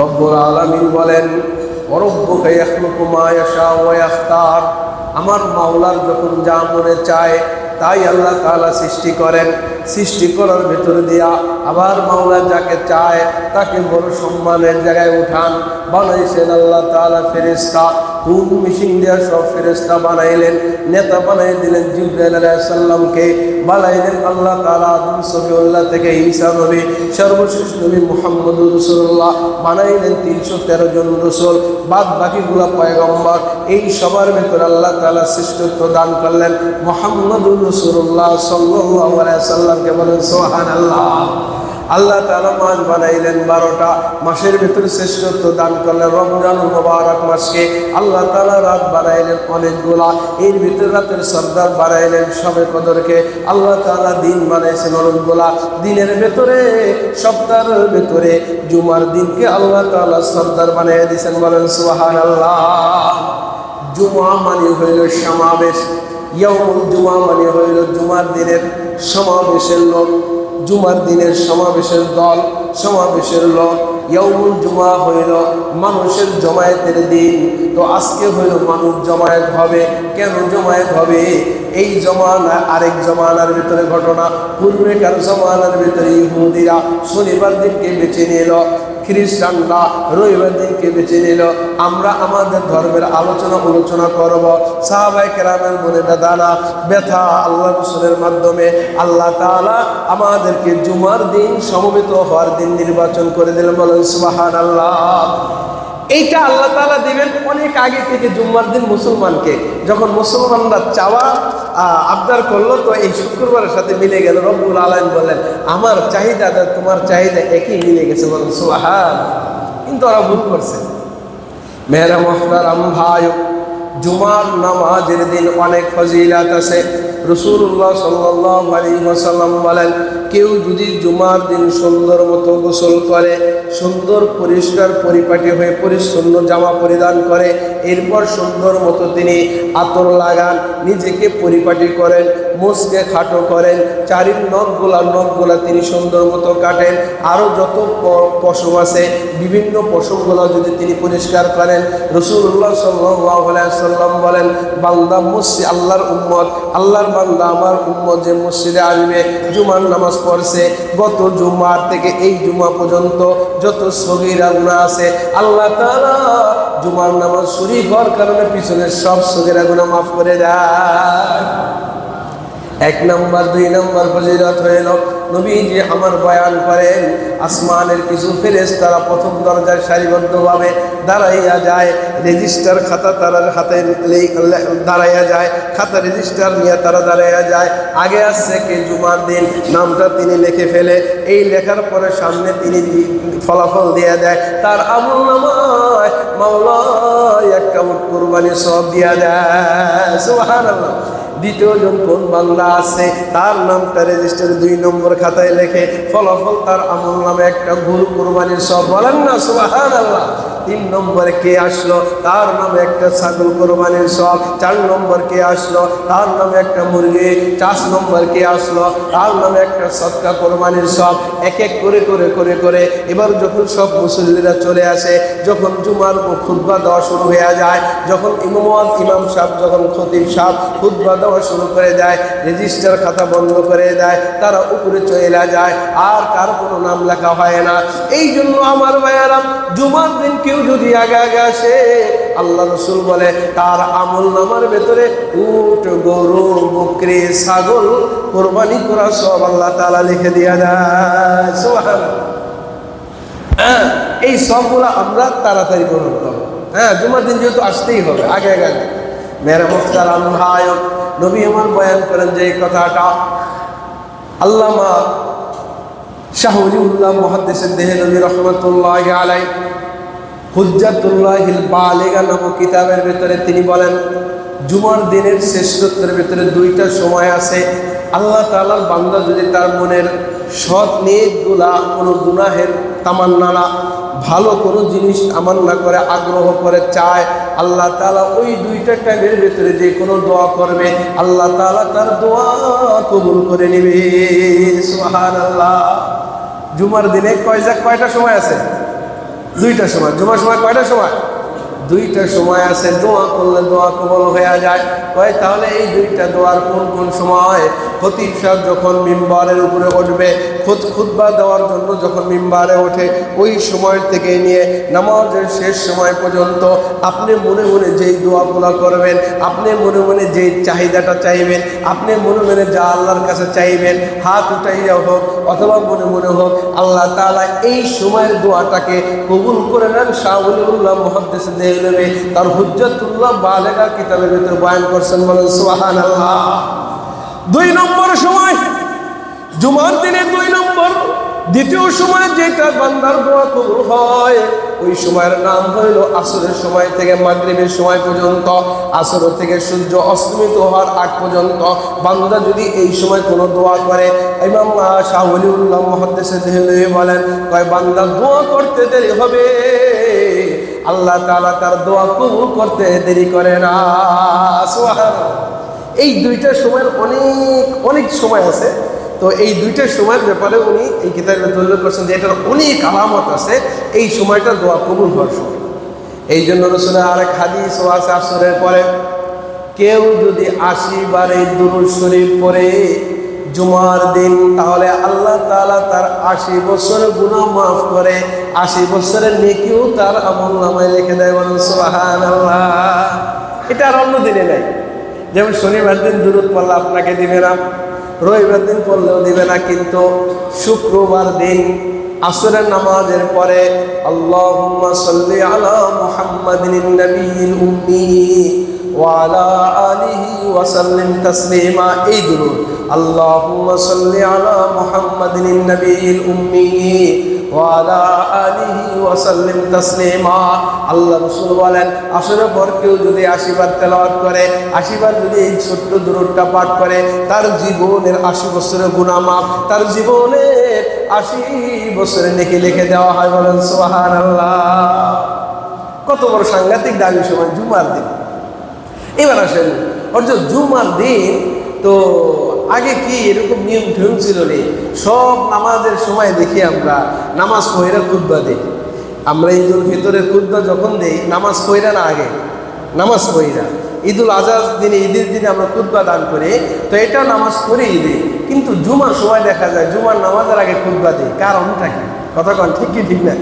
রব্বুল আলমিন বলেন অরব্বুকে ইয়াখলুকু মা ইয়াশা ওয়া ইয়াখতার। আমার মাওলার যখন যা মনে চায়, তাই আল্লাহ তালা সৃষ্টি করেন। সৃষ্টি করার ভেতর দিয়া আবার মাওলা যাকে চায় তাকে বড় সম্মানের জায়গায় উঠান। বানাইছেন আল্লাহ তাআলা ফেরেশতা। কোন মিশিং দিয়া সব ফেরেশতা বানাইলেন। নেতা বানাই দিলেন জিব্রাইল আলাইহিস সালামকে। বানাইলেন আল্লাহ আদম সফিউল্লাহ থেকে ঈসা নবী, সর্বশেষ নবী মোহাম্মদ রাসূলুল্লাহ। বানাইলেন তিনশো তেরো জন রসুল। বাদ বাকিগুলা পয়গম্বর। এই সবার ভেতর আল্লাহ তাআলা শ্রেষ্ঠত্ব দান করলেন। মোহাম্মদ রসুল্লাহ সাল্লাল্লাহু আলাইহি সাল্লামকে বলেন, সুবহানাল্লাহ। আল্লাহ তালা মাস বানাইলেন বারোটা। মাসের ভিতরে শ্রেষ্ঠত্ব দান করলেন রমজান মোবারক মাসকে। আল্লাহ তালা রাত বানাইলেন অনেকগুলা। এর ভিতরে রাতের সর্দার বানাইলেন সবে কদরকে। আল্লাহ তালা দিন বানাইছেন অনেকগুলা। দিনের ভেতরে, সপ্তাহের ভেতরে, জুমার দিনকে আল্লাহ তালা সর্দার বানাই দিয়েছেন বলেন সুহান আল্লাহ জুমা মানে হইল সমাবেশ। ইয়মুল জুমা মানে হইল জুমার দিনের সমাবেশের লোক, জুমার দিনের সমাবেশের দল, সমাবেশের লোক ইয়মুল জুমা হইল মানুষের জমায়েতের দিন। তো আজকে হইল মানুষ জমায়েত হবে। কেন জমায়েত হবে? এই জমানা, আরেক জমানার ভিতরে ঘটনা। পূর্বেকার জমানার ভিতরে ইহুদিরা শনিবার দিনকে বেছে নিল। খ্রিস্টানরা রবিবার দিনকে বেছে নিল। আমরা আমাদের ধর্মের আলোচনা আলোচনা করব। সাহাবাই কেরামের মনে বেদানা, ব্যথা আল্লাহ রসুলের মাধ্যমে। আল্লাহ তালা আমাদেরকে জুমার দিন সমবেত হওয়ার দিন নির্বাচন করে দিলেন। বলেন সুবাহান আল্লাহ এইটা আল্লাহ তালা দিবেন অনেক আগে থেকে জুম্মার দিন মুসলমানকে। যখন মুসলমানরা চাওয়া আবদার করল, তো এই শুক্রবারের সাথে মিলে গেল। রব্বুল আলাইন বলেন আমার চাহিদা তোমার চাহিদা একই মিলে গেছে। বলেন সোহা কিন্তু ওরা ভুল করছে। মেহরা মোহতারাম ভাই জুমার নামাজের দিন অনেক ফজিলাত আছে। রসুল্লাহ আলাইহি ওয়াসাল্লাম বলেন, কেউ যদি জুমার দিন সুন্দর মতো গোসল করে, সুন্দর পরিষ্কার পরিপাটি হয়ে পরিচ্ছন্ন জামা পরিধান করে, এরপর সুন্দর মতো তিনি আতর লাগান, নিজেকে পরিপাটি করেন মুসকে খাটো করেন চারির নখগুলা নখগুলা তিনি সুন্দর মতো কাটেন। আরও যত প- পশম আছে, বিভিন্ন পশমগুলো যদি তিনি পরিষ্কার করেন, রসুল্লাহ সাল্লাম বলেন, বান্দা মসজিদ আল্লাহর উম্মত, আল্লাহর বান্দা আমার উম্মত যে মসজিদে আসবে, জুমার নামাজ পড়ছে, গত জুমার থেকে এই জুমা পর্যন্ত যত সগিরা গুণা আছে, আল্লাহ তারা জুমার নামাজ শরীর হওয়ার কারণে পিছনের সব সগিরা গুণা মাফ করে দেয়। এক নম্বর, দুই নম্বর ফজিলত হইল নবী যে আমার বয়ান করেন, আসমানের কিছু ফেরেস তারা প্রথম দরজায় সারিবদ্ধভাবে দাঁড়াইয়া যায়, রেজিস্টার খাতা তারা হাতে দাঁড়াইয়া যায়, খাতা রেজিস্টার নিয়ে তারা দাঁড়াইয়া যায়। আগে আসছে কে জুমার দিন, নামটা তিনি লিখে ফেলে, এই লেখার পরে সামনে তিনি ফলাফল দিয়ে দেয়। তার আমল নামায় মাওলা একটা কোরবানি সব দিয়া দেয়। সুবহানাল্লাহ। দ্বিতীয় জন কোন বাংলা আছে? তার নামটা রেজিস্টার দুই নম্বর খাতায় লেখে। ফলাফল তার আমল নামে একটা ভুল কোরবানির সব বলেন না সুবাহ আল্লাহ তিন নম্বরে কে আসলো? তার নামে একটা ছাগল কোরবানির সব চার নম্বর কে আসলো? তার নামে একটা মুরগি। চার নম্বর কে আসলো? তার নামে একটা সৎকা কোরবানির সব এক এক করে করে করে করে। এবার যখন সব মুসল্লিরা চলে আসে, যখন জুমার খুদ্া দেওয়া শুরু হয়ে যায়, যখন ইমাম ইমাম সাহেব, যখন খতিব সাহেব খুদ্া দেওয়া শুরু করে দেয়, রেজিস্টার খাতা বন্ধ করে দেয়, তারা উপরে চলে যায়, আর কার কোনো নাম লেখা হয় না। এই জন্য আমার ভাইয়ারাম জুমার কেউ যদি আগে আগে আসে, আল্লাহ রসুল বলে, তার আমল নামার ভেতরে উট, গরু, বকরি, ছাগল, কোরবানি করা সব আল্লাহ তালা লিখে দিয়া যায় হ্যাঁ এই সবগুলো আমরা তাড়াতাড়ি গ্রহণ করব। হ্যাঁ জুমার দিন যেহেতু আসতেই হবে, আগে আগে আগে। মেরা মুখতার নবী আমার বয়ান করেন যে এই কথাটা। আল্লামা শাহুলিউল্লাহ মহাদ্দেশের দেহে নবী রহমতুল্লাহ আলাই কিতাবের ভেতরে তিনি বলেন, জুমার দিনের শ্রেষ্ঠত্বের ভেতরে দুইটা সময় আছে। আল্লাহ তাআলার বান্দা যদি তার মনের সৎ নিয়তগুলা কোনো গুনাহের তামান্না না ভালো কোনো জিনিস তামান্না করে, আগ্রহ করে চায়, আল্লাহ তাআলা ওই দুইটা টাইমের ভেতরে যে কোনো দোয়া করবে, আল্লাহ তাআলা তার দোয়া কবুল করে নেবে। সোহান আল্লাহ জুমার দিনে কয় কয়টা সময় আছে? দুইটার সময় জুমার সময় কয়টার সময়? দুইটা সময় আছে, দোয়া করলে দোয়া কবল হয়ে যায়। কয়, তাহলে এই দুইটা দোয়ার কোন কোন সময়? খতিব সাহেব যখন মিম্বারের উপরে উঠবে খুদ খুতবা দেওয়ার জন্য যখন মিম্বারে ওঠে, ওই সময় থেকে নিয়ে নামাজের শেষ সময় পর্যন্ত আপনি মনে মনে যেই দোয়াগুলো করবেন, আপনি মনে মনে যেই চাহিদাটা চাইবেন, আপনি মনে মনে যা আল্লাহর কাছে চাইবেন, হাত উঠাইয়া হোক অথবা মনে মনে হোক, আল্লাহ তাআলা এই সময়ের দোয়াটাকে কবুল করে নেন শাহ মহাদ্দেশ দেবে তার হুজ্জতুল্লাহ বালেগা কিতাবের ভিতরে বয়ান করছেন, বলেন সুবাহান আল্লাহ দুই নম্বর সময়, জুমার দিনে দুই নম্বর, দ্বিতীয় সময় যেটা বান্দার দোয়া কবুল হয়, ওই সময়ের নাম হইল আসরের সময় থেকে মাগরিবের সময় পর্যন্ত। আসর থেকে সূর্য অস্তমিত হওয়ার আগ পর্যন্ত বান্দা যদি এই সময় কোনো দোয়া করে, ইমাম শাহুলিউল্লাহ মহাদ্দেশে বলেন, কয়, বান্দা, দোয়া করতে দেরি হবে। আল্লাহ তাআলা তার দোয়া কবুল করতে দেরি করে না। এই দুইটা সময়ের অনেক অনেক সময় আছে। তো এই দুইটা সময়ের ব্যাপারে উনি এই কিতাবে উল্লেখ করছেন যে এটার অনেক আলামত আছে এই সময়টা দোয়া কবুল হওয়ার সময়। এই জন্য রসুলের আরেক হাদিস ও আছে আসরের পরে, কেউ যদি আশি বার দুরুদ শরীফ পরে জুমার দিন, তাহলে আল্লাহ তাআলা তার আশি বছরের গুনাহ মাফ করে, আশি বছরের নেকিও তার আমল নামায় লিখে দেয় বলেন এটা আর অন্য দিনে নাই। যেমন শনিবার দিন দূরত পড়লে আপনাকে দিবে না, রবিবার দিন পড়লেও দিবে না, কিন্তু শুক্রবার দিন আসরের নামাজের পরে আল্লাহুম্মা সাল্লি আলা মুহাম্মাদিন নবীল উম্মি ওয়ালা আলিহি তাসলিমা, এই দুরুদ। আল্লাহুম্মা সাল্লি আলা মুহাম্মাদিন নবীল উম্মি ওয়ালা আলিহি ওয়াসাল্লিম তাসলিমা। আল্লাহ রসুল বলেন আসলে পর কেউ যদি আশীর্বাদ তেলাওয়াত করে, আশীর্বাদ যদি এই ছোট্ট দূরটা পাঠ করে, তার জীবনের আশি বছরের গুণামাপ তার জীবনের আশি বছরে নেকি লিখে দেওয়া হয় বলেন সোহান আল্লাহ কত বড় সাংঘাতিক দাবি সময় জুমার দিন। এবার আসেন, অর্থাৎ জুমার দিন তো আগে কি এরকম নিয়ম ঠেম ছিল নেই সব নামাজের সময় দেখি আমরা নামাজ পহিরা খুদ্া দিই। আমরা ঈদুল ফিতরের খুদ্া যখন দেই, নামাজ পহিরা না আগে? নামাজ পহিরা ঈদুল আজহার দিনে, ঈদের দিনে আমরা খুদ্া দান করি। তো এটা নামাজ পড়েই দিই। কিন্তু জুমার সময় দেখা যায়, জুমার নামাজের আগে খুদ্া দিই। কারণটা কি? কথা কন, ঠিক কি ঠিক না?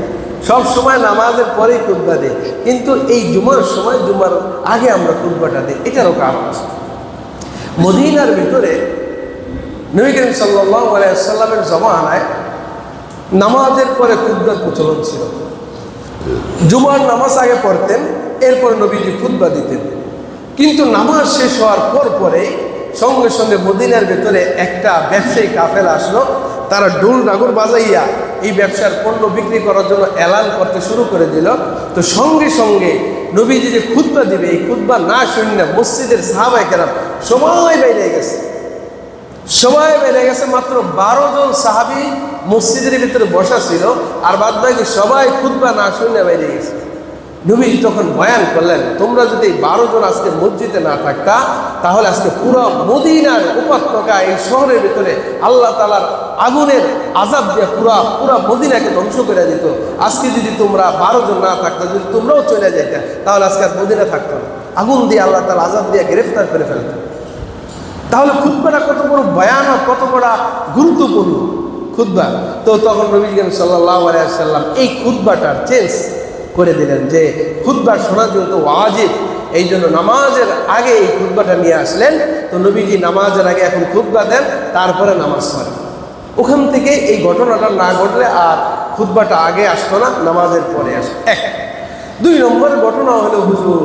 সব সময় নামাজের পরেই খুদ্া দিই। কিন্তু এই জুমার সময়, জুমার আগে আমরা কুদ্বাটা দিই। এটারও কারণ আছে। মদিনার ভিতরে নবী করিম সাল্লাহ জমানায় নামাজের পরে খুদ্বার প্রচলন ছিল। জুমার নামাজ আগে পড়তেন, এরপর নবীজি খুদ্া দিতেন। কিন্তু নামাজ শেষ হওয়ার পর পরে সঙ্গে সঙ্গে মদিনার ভেতরে একটা ব্যবসায়ী কাফেল আসলো, তারা ডোল নাগর বাজাইয়া এই ব্যবসার পণ্য বিক্রি করার জন্য এলান করতে শুরু করে দিল। তো সঙ্গে সঙ্গে নবীজি যে খুদ্া দিবে, এই খুদ্া না শুনি না মসজিদের সাহাবাই কেরাম সময় বেড়ে গেছে। সময় বেড়ে গেছে মাত্র বারো জন সাহাবি মসজিদের ভিতরে বসা ছিল, আর বাদ বাকি সবাই খুদ্া না শুনে বেড়ে গেছে। নবী তখন বয়ান করলেন, তোমরা যদি বারো জন আজকে মসজিদে না থাকতা, তাহলে আজকে পুরো মদিনার উপত্যকা এই শহরের ভিতরে আল্লাহ তালার আগুনের আজাদ দিয়ে পুরা পুরা মদিনাকে ধ্বংস করে দিত। আজকে যদি তোমরা বারো জন না থাকতো, যদি তোমরাও চলে যেতে তাহলে আজকে আর মদিনা থাকতো আগুন দিয়ে আল্লাহ তালা আজাদ দিয়ে গ্রেফতার করে ফেলত। তাহলে খুদ্বাটা কত বড় ভয়ানক, কত বড় গুরুত্বপূর্ণ খুদ্া তো তখন নবীন সাল্লাহ আলাইসাল্লাম এই খুদ্বাটার চেঞ্জ করে দিলেন যে খুদ্া শোনা যেহেতু ওয়াজিব এই জন্য নামাজের আগে এই খুদ্বাটা নিয়ে আসলেন। তো নবীজি নামাজের আগে এখন খুদ্া দেন, তারপরে নামাজ পড়েন। ওখান থেকে এই ঘটনাটা না ঘটলে আর খুদ্বাটা আগে আসতো না, নামাজের পরে আসতো। এক। দুই নম্বর ঘটনা হলো হুজুর,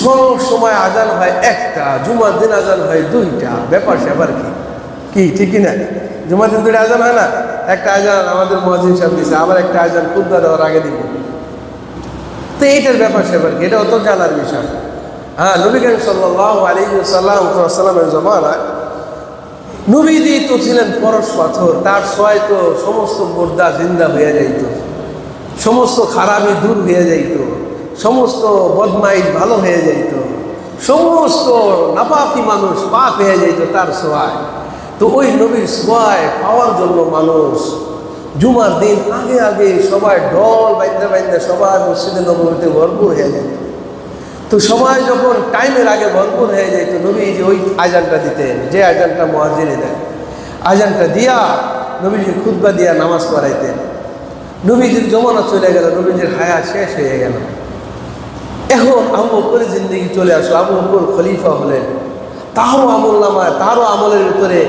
সব সময় আজান হয় একটা, জুমার দিন আজান হয় দুইটা। ব্যাপার স্যাপার কি? কি, ঠিকই না? জুমার দিন দুইটা আজান হয় না? একটা আজান আমাদের মহাজিন সাহেব দিয়েছে আবার একটা আজান খুদ্া দেওয়ার আগে দিব। তো এইটার ব্যাপার স্যাপার কি? এটা অত জানার বিষয়। হ্যাঁ নবী করিম সাল্লাহ আলী সাল্লাম সাল্লামের জমানায় নবীজি তো ছিলেন পরশ পাথর, তার সবাই তো সমস্ত মোর্দা জিন্দা হয়ে যাইত। সমস্ত খারাপই দূর হয়ে যাইত। সমস্ত বদমাইশ ভালো হয়ে যাইত। সমস্ত নাপাপি মানুষ পাপ হয়ে যাইত তার সোয়ায় তো ওই নবীর সোয়ায় পাওয়ার জন্য মানুষ জুমার দিন আগে আগে সবাই ডল বাইন্দে বাইন্দে সবাই মসজিদে নবমীতে ভরপুর হয়ে যায় তো সময় যখন টাইমের আগে ভরপুর হয়ে যায়, তো নবীজি ওই আজানটা দিতেন যে আজানটা মহাজিনে দেন আজানটা দিয়া নবীজি খুদ্া দিয়া নামাজ পড়াইতেন। নবীজির জমানা চলে গেল, নবীজির হায়া শেষ হয়ে গেল। এখন আবু বকর জিন্দগি চলে আসলো, আবু খলিফা হলেন। তারও আমল নামায়, তারও আমলের ভিতরে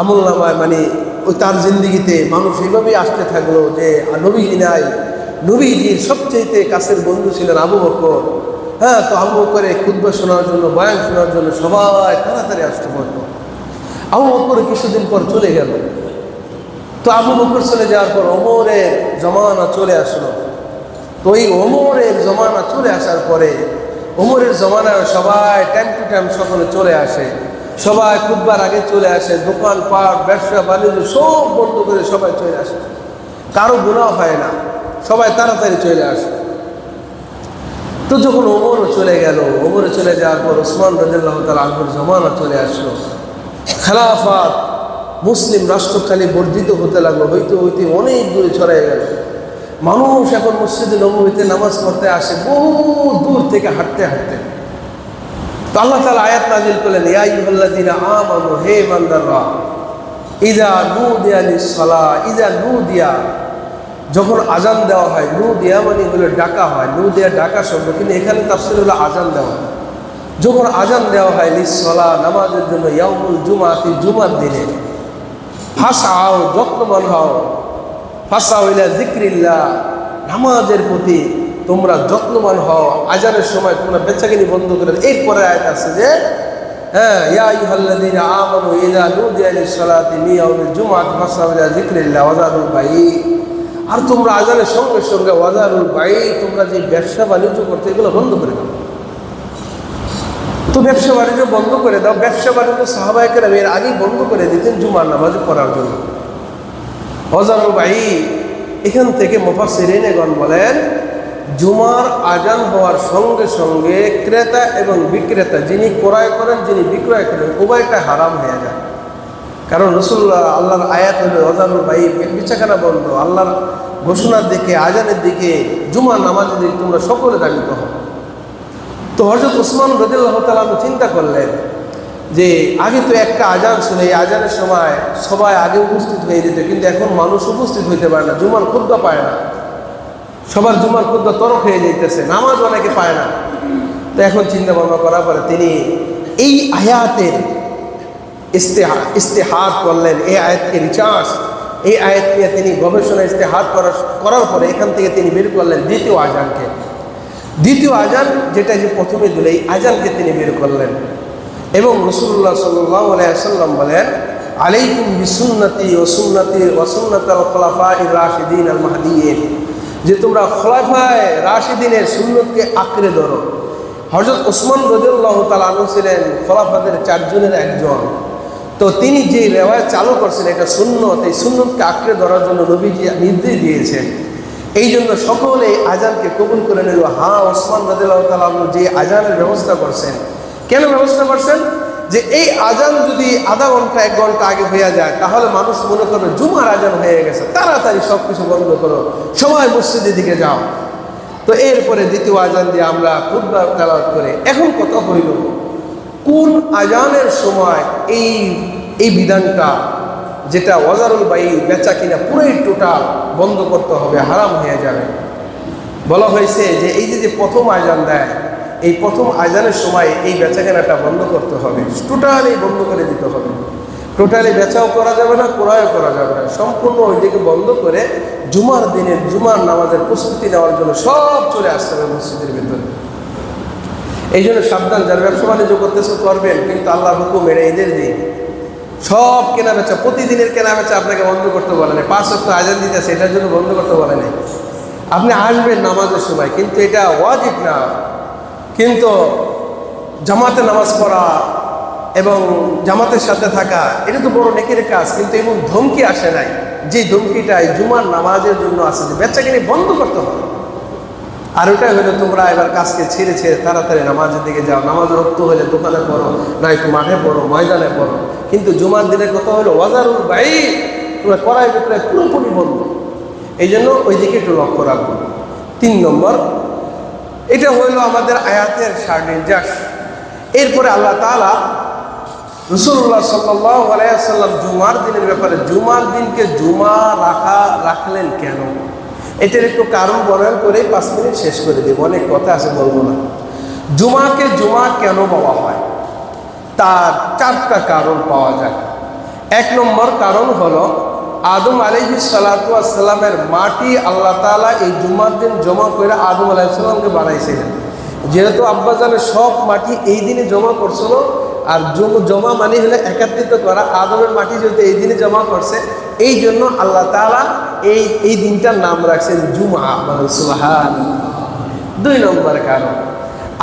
আমল নামায় মানে ওই তার জিন্দগিতে মানুষ এইভাবেই আসতে থাকল যে নবীজি নাই। নবীজির সবচেয়ে কাছের বন্ধু ছিলেন আবু বকর। হ্যাঁ তো আবু বকরে ক্ষুদ্র শোনার জন্য, বয়ান শোনার জন্য সবাই তাড়াতাড়ি আসতে পারতো। আবু বকর কিছুদিন পর চলে গেল। তো আবু বকর চলে যাওয়ার পর অমরের জমানা চলে আসলো। তো এই অমরের জমানা চলে আসার পরে অমরের জমানায় সবাই টাইম টু টাইম সকলে চলে আসে। সবাই খুববার আগে চলে আসে, দোকান, পাট, ব্যবসা, বাণিজ্য সব বন্ধ করে সবাই চলে আসে। কারও গুণাও হয় না, সবাই তাড়াতাড়ি চলে আসে। তো যখন ওমরও চলে গেল, ওমরে চলে যাওয়ার পর ওসমান রাজিল্লাহ তাল আলমুর জমানা চলে আসলো। খেলাফাত, মুসলিম রাষ্ট্র খালি বর্ধিত হতে লাগল, হইতে হইতে অনেক দূরে ছড়াই গেল। মানুষ এখন মসজিদে নবমীতে নামাজ পড়তে আসে বহু দূর থেকে হাঁটতে হাঁটতে। তো আল্লাহ তালা আয়াত নাজিল করলেন ইয়াইহল্লাদিনা আমানু, হে মান্দাররা ইদা নু দিয়া সালা ইদা নু দিয়া যখন আজান দেওয়া হয় নু দেয়া মানে হলো ডাকা হয় নু দেয়া ডাকা শব্দ, কিন্তু এখানে তাফসির হলো আজান দেওয়া। হয় যখন আজান দেওয়া হয় নিঃসলা নামাজের জন্য ইয়ামুল জুমাতি জুমার দিনে ফাঁসাও যত্নবান হও। ফাঁসা হইলা জিক্রিল্লা নামাজের প্রতি তোমরা যত্নবান হও। আজানের সময় তোমরা বেচাকিনি বন্ধ করে। এরপরে আয়াত আছে যে হ্যাঁ ইয়া ইযা নুদিয়া লিস-সালাতি মিন ইয়াউমিল জুমআতি ফাসআউ ইলা যিকরিল্লাহ ওয়াজারুল বাই আর তোমরা আজানের সঙ্গে সঙ্গে ওয়াজারুল বাই তোমরা যে ব্যবসা বাণিজ্য করতে, এগুলো বন্ধ করে দাও। তো ব্যবসা বাণিজ্য বন্ধ করে দাও। ব্যবসা বাণিজ্য সাহাবাহিকেরা এর আগেই বন্ধ করে দিতেন জুমার নামাজ পড়ার জন্য। হজারুল ভাই এখান থেকে মোফাসিরিনেগণ বলেন, জুমার আজান হওয়ার সঙ্গে সঙ্গে ক্রেতা এবং বিক্রেতা যিনি ক্রয় করেন, যিনি বিক্রয় করেন উভয়টা হারাম হয়ে যায়। কারণ রসুল্লাহ আল্লাহর আয়াত হলো হজারুল ভাই বিছাখানা বন্ধ। আল্লাহর ঘোষণার দিকে, আজানের দিকে, জুমার নামাজের দিকে তোমরা সকলে দাবিত হও। তো হজরত ওসমান রদিল্লাহ তালাম চিন্তা করলেন যে, আগে তো একটা আজান শুনে এই আজানের সময় সবাই আগে উপস্থিত হয়ে যেত, কিন্তু এখন মানুষ উপস্থিত হইতে পারে না, জুমার খুদ্া পায় না। সবার জুমার খুদ্া তরক হয়ে যাইতেছে, নামাজ অনেকে পায় না। তো এখন চিন্তা ভাবনা করার পরে তিনি এই আয়াতের ইস্তেহাত করলেন। এই আয়াতকে রিচার্জ এই আয়াত নিয়ে তিনি গবেষণা ইস্তেহাত করার করার পরে এখান থেকে তিনি বের করলেন দ্বিতীয় আজানকে। দ্বিতীয় আজান যেটা যে প্রথমে দিল, এই আজানকে তিনি বের করলেন। এবং রসুল্লাহ সাল্লাহ আলাইসাল্লাম বলেন, আলাইকুম বিসুন্নতি ওসুন্নতি ওসুন্নত খলাফা রাশিদিন আল মাহাদিয়েন যে তোমরা খলাফায় রাশিদিনের সুন্নতকে আঁকড়ে ধরো। হজরত ওসমান রদুল্লাহ তালু ছিলেন খলাফাদের চারজনের একজন। তো তিনি যে রেওয়ায় চালু করছেন, এটা সুন্নত, এই সুন্নতকে আঁকড়ে ধরার জন্য নবীজি নির্দেশ দিয়েছেন। এই জন্য সকলে আজানকে কবুল করে নিল। হ্যাঁ ওসমান রদুল্লাহ তালু যে আজানের ব্যবস্থা করছেন। কেন ব্যবস্থা করছেন? যে এই আজান যদি আধা ঘণ্টা, এক ঘণ্টা আগে হয়ে যায়, তাহলে মানুষ মনে করবে জুমার আজান হয়ে গেছে। তাড়াতাড়ি সব কিছু বন্ধ করো। সবাই মসজিদের দিকে যাও। তো এরপরে দ্বিতীয় আজান দিয়ে আমরা খুদ্া তেলাওয়াত করে। এখন কত হইল কোন আজানের সময় এই এই বিধানটা, যেটা ওয়াজারুল বাই বেচা কিনা পুরোই টোটাল বন্ধ করতে হবে, হারাম হয়ে যাবে। বলা হয়েছে যে এই যে যে প্রথম আজান দেয়, এই প্রথম আজানের সময় এই বেচাকেনাটা বন্ধ করতে হবে। টোটালি বন্ধ করে দিতে হবে। টোটালি বেচাও করা যাবে না, ক্রয়ও করা যাবে না। সম্পূর্ণ ওইদিকে বন্ধ করে জুমার দিনের, জুমার নামাজের প্রস্তুতি নেওয়ার জন্য সব চলে আসতে হবে মসজিদের ভিতরে। এই জন্য সাবধান, যারা ব্যবসা বাণিজ্য করতেছে করবেন, কিন্তু আল্লাহর হুকুম এড়ে এদের দিন সব কেনা বেচা প্রতিদিনের কেনা বেচা আপনাকে বন্ধ করতে বলে নাই। পাঁচ সপ্তাহ আজান দিতেছে, এটার জন্য বন্ধ করতে বলে নাই। আপনি আসবেন নামাজের সময়, কিন্তু এটা ওয়াজিব না। কিন্তু জামাতে নামাজ পড়া এবং জামাতের সাথে থাকা, এটা তো বড় নেকের কাজ, কিন্তু এমন ধমকি আসে নাই। যে ধমকিটাই জুমার নামাজের জন্য আসে যে বেচাকিনি বন্ধ করতে হবে। আর ওটাই হলো তোমরা এবার কাজকে ছেড়ে ছেড়ে তাড়াতাড়ি নামাজের দিকে যাও। নামাজ রক্ত হলে দোকানে পড়ো না একটু মাঠে পড়ো, ময়দানে পড়ো। কিন্তু জুমার দিনের কথা হলো, ওয়াজারুল বাই পুরো কড়াই ভিতরে পুরোপুরি বন্ধ। এই জন্য ওই দিকে একটু লক্ষ্য রাখব। তিন নম্বর, এটা হইল আমাদের আয়াতের সার্নির্যাস এরপরে আল্লাহ তাআলা রসুল্লাহ সাল্লাহ আলাইসাল্লাম জুমার দিনের ব্যাপারে, জুমার দিনকে জুমা রাখা রাখলেন কেন? এটার একটু কারণ বর্ণন করে পাঁচ মিনিট শেষ করে দেব। অনেক কথা আছে, বলব না। জুমাকে জুমা কেন বলা হয়? তার চারটা কারণ পাওয়া যায়। এক নম্বর কারণ হলো, আদম আলহি সালাতামের মাটি আল্লাহ তাআলা এই জুমার দিন জমা করে আদম আলাইসাল্লামকে বানাইছিলেন। যেহেতু আব্বাজানের সব মাটি এই দিনে জমা করছিল, আর জম- মানে হলে একত্রিত করা। আদমের মাটি যেহেতু এই দিনে জমা করছে, এই জন্য আল্লাহ তাআলা এই এই দিনটার নাম রাখছেন জুমা সুহান দুই নম্বর কারণ,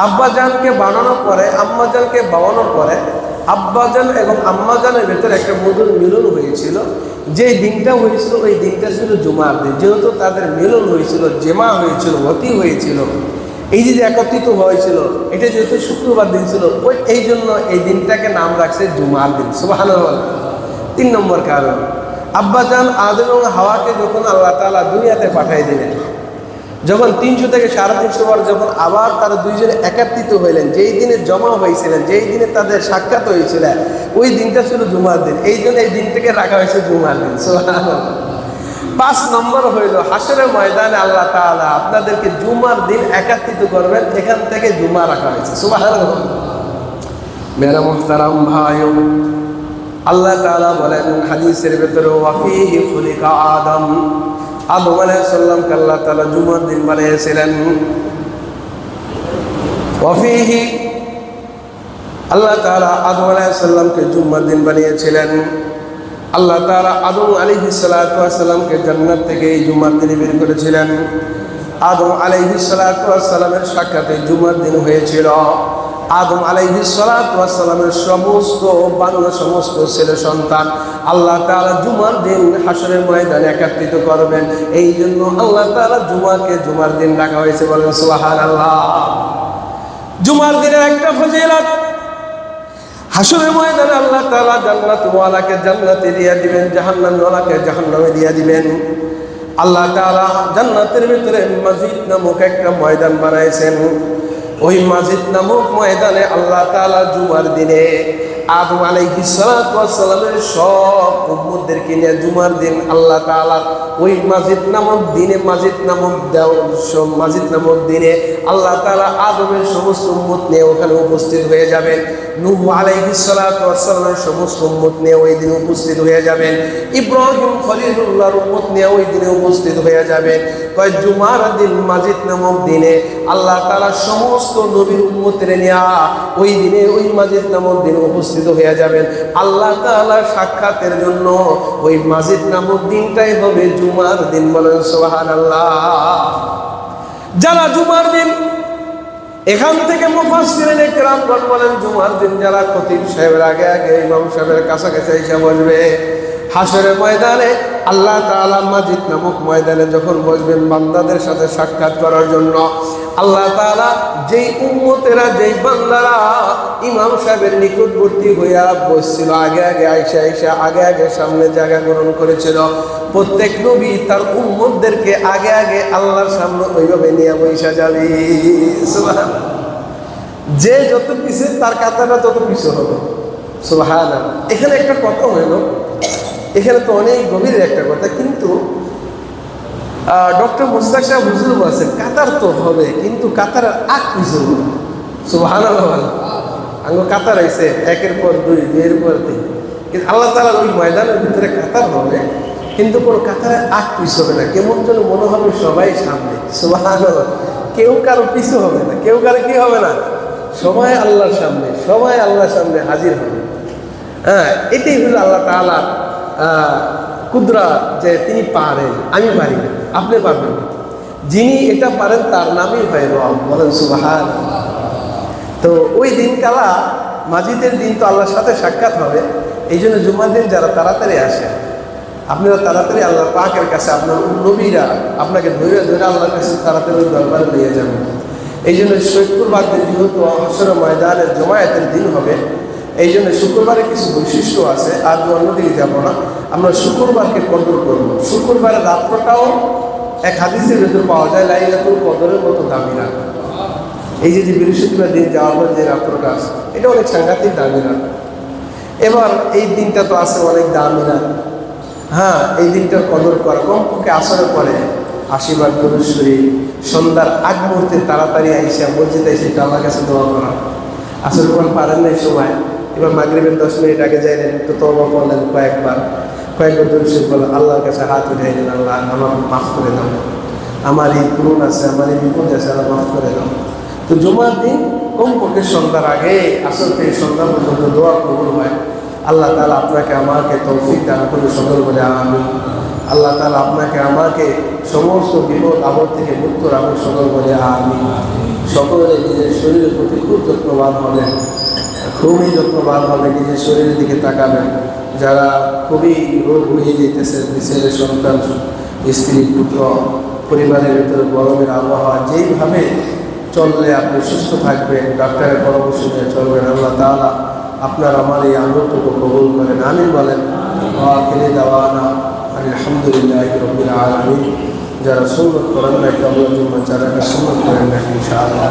আব্বাজানকে বানানোর পরে, আম্মাজানকে বানানোর পরে, আব্বাজান এবং আম্মাজানের ভেতরে একটা মধুর মিলন হয়েছিল। যে দিনটা হয়েছিল, ওই দিনটা ছিল জুমার দিন। যেহেতু তাদের মিলন হয়েছিল, জেমা হয়েছিল অতি হয়েছিল, এই যে একত্রিত হয়েছিল, এটা যেহেতু শুক্রবার দিন ছিল, ওই এই জন্য এই দিনটাকে নাম রাখছে জুমার দিন। সুবাহ তিন নম্বর কারণ আব্বাজান আদম এবং হাওয়াকে যখন আল্লাহ তাআলা দুনিয়াতে পাঠাই দিলেন, যখন তিনশো থেকে সাড়ে তিনশো বার যখন আবার তারা দুইজনে একত্রিত হইলেন, যেই দিনে জমা হয়েছিলেন যেই দিনে তাদের সাক্ষাৎ হয়েছিল ওই দিনটা ছিল জুমার দিন। এই জন্য এই দিন থেকে রাখা হয়েছে জুমার দিন। পাঁচ নম্বর হইল হাসরের ময়দানে আল্লাহ তাআলা আপনাদেরকে জুমার দিন একত্রিত করবেন, এখান থেকে জুমা রাখা হয়েছে। সুবাহ মেরা ভাই আল্লাহ তাআলা বলেন হাদিসের ভেতরে ওয়াফিহি খুলিকা আদম। আদম আলাইহিসসালামকে আল্লাহ তাআলা জুমার দিন বানিয়েছিলেন। ওয়াফিহি আল্লাহ তাআলা আদম আলাইহিসসালামকে জুমার দিন বানিয়েছিলেন। আল্লাহ তাআলা আদম আলাইহিস সালাতু ওয়াস সালামকে জান্নাত থেকে এই জুমার দিনে বের করেছিলেন। আদম আলাইহিস সালাতু ওয়াস সালামের সাক্ষাতে জুমার দিন হয়েছিল। আদম আলাইহিস সালাতু সমস্ত বাংলা সমস্ত ছেলে সন্তান আল্লাহ তাআলা জুমার দিন হাসরের ময়দানে একত্রিত করবেন। এই জন্য আল্লাহ তাআলা জুমাকে জুমার দিন রাখা হয়েছে বলেন, সুবহানাল্লাহ। জুমার দিনের একটা ফজিলত হাসরের ময়দানে আল্লাহ তাআলা জান্নাত ওয়ালাকে জান্নাতে দিয়ে দিবেন জাহান্নাম ওয়ালাকে জাহান্নামে দিয়ে দিবেন। আল্লাহ তাআলা জান্নাতের ভিতরে মসজিদ নামক একটা ময়দান বানাইছেন। ওই মাজিদ নামক ময়দানে আল্লাহ তালা জুমার দিনে আদম আলাইহিস সালাতু সালামের সব উম্মদেরকে নিয়ে জুমার দিন আল্লাহ তাআলা ওই মাজিদ নামক দিনে, মাজিদ নামক দেও সব মসজিদ নামক দিনে আল্লাহ তাআলা আদমের সমস্ত উম্মত নিয়ে ওখানে উপস্থিত হয়ে যাবেন। নূহ আলাইহিস সালাতু ওয়াস সালামের সমস্ত উম্মত নিয়ে ওই দিনে উপস্থিত হয়ে যাবেন। ইব্রাহিম খলিলুল্লাহর উম্মত নিয়ে ওই দিনে উপস্থিত হয়ে যাবেন। কয় জুমার দিন মাজিদ নামক দিনে আল্লাহ তাআলা সমস্ত নবীর উম্মতের নিয়ে ওই দিনে ওই মাজিদ নামক দিনে উপস্থিত হয়ে যাবেন। আল্লাহ তাআলা সাক্ষাতের জন্য ওই মাজিদ নামক দিনটাই হবে জুমার দিন বলেন সোহান আল্লাহ যারা জুমার দিন এখান থেকে বলেন, জুমার দিন যারা খতিব সাহেবের আগে আগে ইমাম সাহেবের কাছাকাছি এসে বসবে, হাসরের ময়দানে আল্লাহ তাআলা মাজিদ নামক ময়দানে যখন বসবেন বান্দাদের সাথে সাক্ষাৎ করার জন্য, আল্লাহ তাআলা যেই উম্মতেরা, যেই বান্দারা ইমাম সাহেবের নিকটবর্তী হইয়া বসছিল, আগে আগে আইসা আইসা আগে আগে সামনে জায়গা গ্রহণ করেছিল, প্রত্যেক নবী তার উম্মতদেরকে আগে আগে আল্লাহর সামনে ওইভাবে নিয়ে বৈশা যাবে। যে যত পিছে তার কাতারটা তত পিছু হবে। সুবহান এখানে একটা কথা হইল এখানে তো অনেক গভীর একটা কথা, কিন্তু ডক্টর মুস্তাক সাহেব হুজুর বলছেন, কাতার তো হবে, কিন্তু কাতারের আগ হবে সুবহান আঙ্গ কাতার আইছে একের পর দুই, দুইয়ের পর তিন। কিন্তু আল্লাহ তালার ওই ময়দানের ভিতরে কাতার হবে, কিন্তু কোনো কাতারে আগ পিছু হবে না। কেমন যেন মনে হবে সবাই সামনে। সুবহান কেউ কারও পিছু হবে না। কেউ কারও কি হবে না? সবাই আল্লাহর সামনে, সবাই আল্লাহর সামনে হাজির হবে। হ্যাঁ এটাই হলো আল্লাহ তালার কুদরা যে তিনি পারেন আমি পারি না, আপনি পারবেন যিনি এটা পারেন, তার নামই হয় রব, বলেন সুবাহান। তো ওই দিন কালা মাজিদের দিন তো আল্লাহর সাথে সাক্ষাৎ হবে, এই জন্য জুমার দিন যারা তাড়াতাড়ি আসে, আপনারা তাড়াতাড়ি আল্লাহ পাকের কাছে, আপনার নবীরা আপনাকে ধরে ধরে আল্লাহর কাছে তাড়াতাড়ি দরবারে নিয়ে যাবেন এই জন্য শুক্রবার দিন যেহেতু অবসর ময়দানের জমায়েতের দিন হবে এই জন্য শুক্রবারে কিছু বৈশিষ্ট্য আছে, আর অন্যদিকে যাব না। আমরা শুক্রবারকে কদর করব। শুক্রবারের রাত্রটাও এক হাদিসের ভেতর পাওয়া যায়, লাইলাতুল কদরের মতো দামি রাত এই যে যে বৃহস্পতিবার দিন যাওয়ার পর যে রাত্রটা আছে, এটা অনেক সাংঘাতিক দামি রাত এবার এই দিনটা তো আছে অনেক দামি রাত হ্যাঁ এই দিনটার কদর করা, কমপক্ষে আসার পরে আশীর্বাদ গুরুশ্বরী সন্ধ্যার আগ মুহূর্তে তাড়াতাড়ি আইসা মসজিদে এসে আমার কাছে দোয়া করা। আসলে পারেন না সময়। এবার মাগরিবের দশ মিনিট আগে যাইলেন তো তবা করলেন কয়েকবার। কয়েকবার দুরুশ্বরী বলেন আল্লাহর কাছে হাত উঠাই দেন আল্লাহ আমার মাফ করে দাও। আমার এই পূরণ আছে, আমার এই বিপদ আছে, আল্লাহ মাফ করে দাও। তো জমার দিন কমপক্ষে সন্ধ্যার আগে আসল থেকে সন্ধ্যা পর্যন্ত দোয়া কবুল হয়। আল্লাহ তালা আপনাকে আমাকে তৌফিক দান করে সকল বলে আমি আল্লাহ তালা আপনাকে আমাকে সমস্ত বিপদ, আপদ থেকে মুক্ত রাখুন সকল বলে আমি সকলে নিজের শরীরের প্রতি খুব যত্নবান হবেন খুবই যত্নবান হবে, নিজের শরীরের দিকে তাকাবেন। যারা খুবই রোগ হয়ে যেতেছে ছেলে সন্তান, স্ত্রী, পুত্র, পরিবারের ভিতরে গরমের আবহাওয়া, যেইভাবে চললে আপনি সুস্থ থাকবেন, ডাক্তারের পরামর্শ নিয়ে চলবেন, আল্লাহ তাআলা আপনার আমার এই আমলটুকু কবুল করেন। আমি বলেন আখিরি দাওয়ানা, আলহামদুলিল্লাহ রবিল আলমিন। যারা সুন্নত করেন না কবল যারা সুন্নত করেন না ইনশাআল্লাহ।